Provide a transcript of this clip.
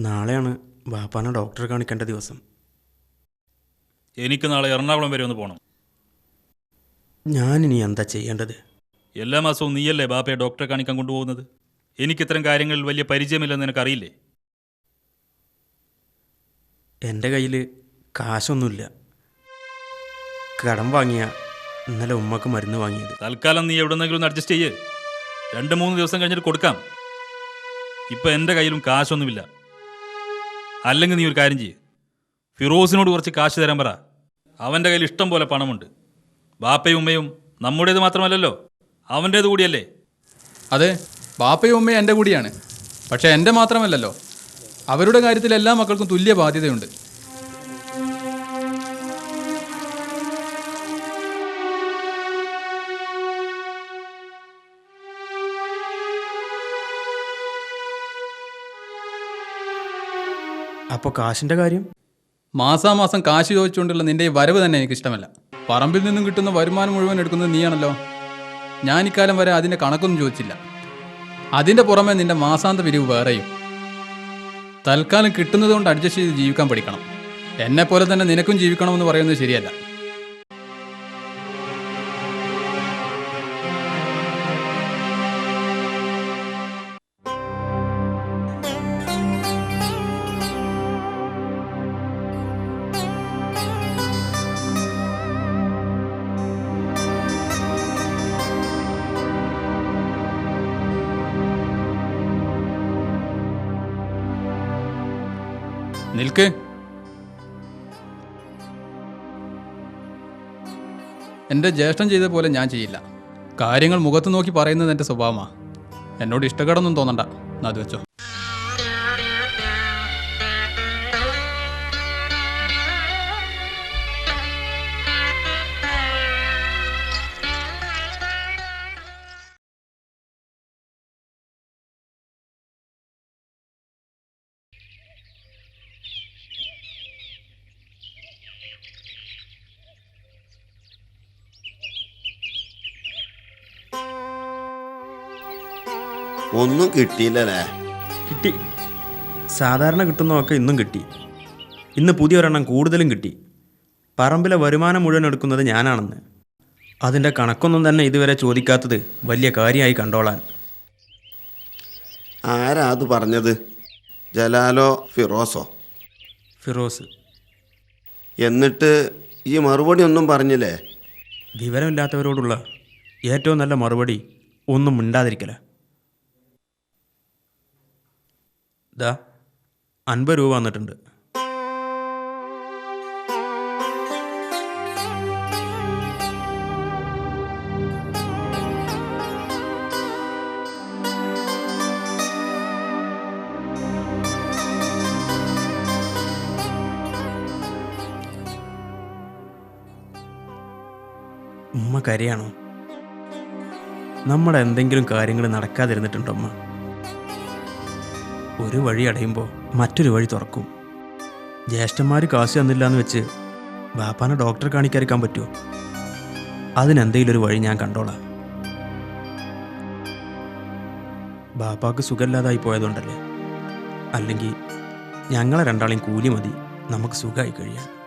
നാളെയാണ് ബാപ്പാനെ ഡോക്ടറെ കാണിക്കേണ്ട ദിവസം. എനിക്ക് നാളെ എറണാകുളം വരെ ഒന്ന് പോകണം ഞാൻ ഇനി എന്താ ചെയ്യേണ്ടത്? എല്ലാ മാസവും നീയല്ലേ ബാപ്പയെ ഡോക്ടറെ കാണിക്കാൻ കൊണ്ടുപോകുന്നത്? എനിക്ക് ഇത്തരം കാര്യങ്ങളിൽ വലിയ പരിചയമില്ലെന്ന് നിനക്കറിയില്ലേ? എന്റെ കയ്യിൽ കാശൊന്നുമില്ല. കടം വാങ്ങിയ ഇന്നലെ ഉമ്മക്ക് മരുന്ന് വാങ്ങിയത്. തൽക്കാലം നീ എവിടെന്നെങ്കിലും ഒന്ന് അഡ്ജസ്റ്റ് ചെയ്യേ. രണ്ട് മൂന്ന് ദിവസം കഴിഞ്ഞിട്ട് കൊടുക്കാം. ഇപ്പം എന്റെ കയ്യിലും കാശൊന്നുമില്ല. അല്ലെങ്കിൽ നീ ഒരു കാര്യം ചെയ്യ്. ഫിറോസിനോട് കുറച്ച് കാശ് തരാൻ പറ. അവന്റെ കയ്യിൽ ഇഷ്ടം പോലെ പണമുണ്ട്. ബാപ്പയും ഉമ്മയും നമ്മുടേത് മാത്രമല്ലല്ലോ? അവന്റേത് കൂടിയല്ലേ? അതെ ബാപ്പയും ഉമ്മയും എന്റെ കൂടിയാണ്. പക്ഷേ എന്റെ മാത്രമല്ലല്ലോ. അവരുടെ കാര്യത്തിൽ എല്ലാ മക്കൾക്കും തുല്യ ബാധ്യതയുണ്ട് അപ്പോൾ കാശിന്റെ കാര്യം? മാസാമാസം കാശ് ചോദിച്ചുകൊണ്ടുള്ള നിന്റെ ഈ വരവ് തന്നെ എനിക്ക് ഇഷ്ടമല്ല പറമ്പിൽ നിന്നും കിട്ടുന്ന വരുമാനം മുഴുവൻ എടുക്കുന്നത് നീയാണല്ലോ. ഞാൻ ഇക്കാലം വരെ അതിന്റെ കണക്കൊന്നും ചോദിച്ചില്ല. അതിന്റെ പുറമെ നിന്റെ മാസാന്ത പിരിവ് വേറെയും. തൽക്കാലം കിട്ടുന്നത് കൊണ്ട് അഡ്ജസ്റ്റ് ചെയ്ത് ജീവിക്കാൻ പഠിക്കണം. എന്നെ പോലെ തന്നെ നിനക്കും ജീവിക്കണമെന്ന് പറയുന്നത് ശരിയല്ല. നിൽക്ക്. എന്റെ ജ്യേഷ്ഠൻ ചെയ്ത പോലെ ഞാൻ ചെയ്യില്ല. കാര്യങ്ങൾ മുഖത്ത് നോക്കി പറയുന്നത് എന്റെ സ്വഭാവമാണ് എന്നോട് ഇഷ്ടക്കേടൊന്നും തോന്നണ്ട. അത് വെച്ചോ. ഒന്നും കിട്ടിയില്ലല്ലേ? കിട്ടി. സാധാരണ കിട്ടുന്നതൊക്കെ ഇന്നും കിട്ടി. ഇന്ന് പുതിയൊരെണ്ണം കൂടുതലും കിട്ടി. പറമ്പിലെ വരുമാനം മുഴുവൻ എടുക്കുന്നത് ഞാനാണെന്ന്. അതിന്റെ കണക്കൊന്നും തന്നെ ഇതുവരെ ചോദിക്കാത്തത് വലിയ കാര്യമായി കണ്ടോളാൻ. ആരാ അത് പറഞ്ഞത്? ജലാലോ ഫിറോസോ? ഫിറോസ്. എന്നിട്ട് ഈ മറുപടി ഒന്നും പറഞ്ഞില്ലേ? വിവരമില്ലാത്തവരോടുള്ള ഏറ്റവും നല്ല മറുപടി ഒന്നും മിണ്ടാതിരിക്കല. ദാ അൻപത് രൂപ വന്നിട്ടുണ്ട്. ഉമ്മ കരയാണോ? നമ്മുടെ എന്തെങ്കിലും കാര്യങ്ങൾ നടക്കാതിരുന്നിട്ടുണ്ടോ അമ്മ ഒരു വഴി അടയുമ്പോൾ മറ്റൊരു വഴി തുറക്കും. ജ്യേഷ്ഠന്മാർ കാശ് തന്നില്ല എന്ന് വെച്ച് ബാപ്പാനെ ഡോക്ടറെ കാണിക്കാതിരിക്കാൻ പറ്റുമോ അതിനെന്തെങ്കിലും ഒരു വഴി ഞാൻ കണ്ടോളാം. ബാപ്പാക്ക് സുഖമില്ലാതായി പോയതുകൊണ്ടല്ലേ? അല്ലെങ്കിൽ ഞങ്ങളെ രണ്ടാളെയും കൂലി മതി. നമുക്ക് സുഖമായി കഴിയാൻ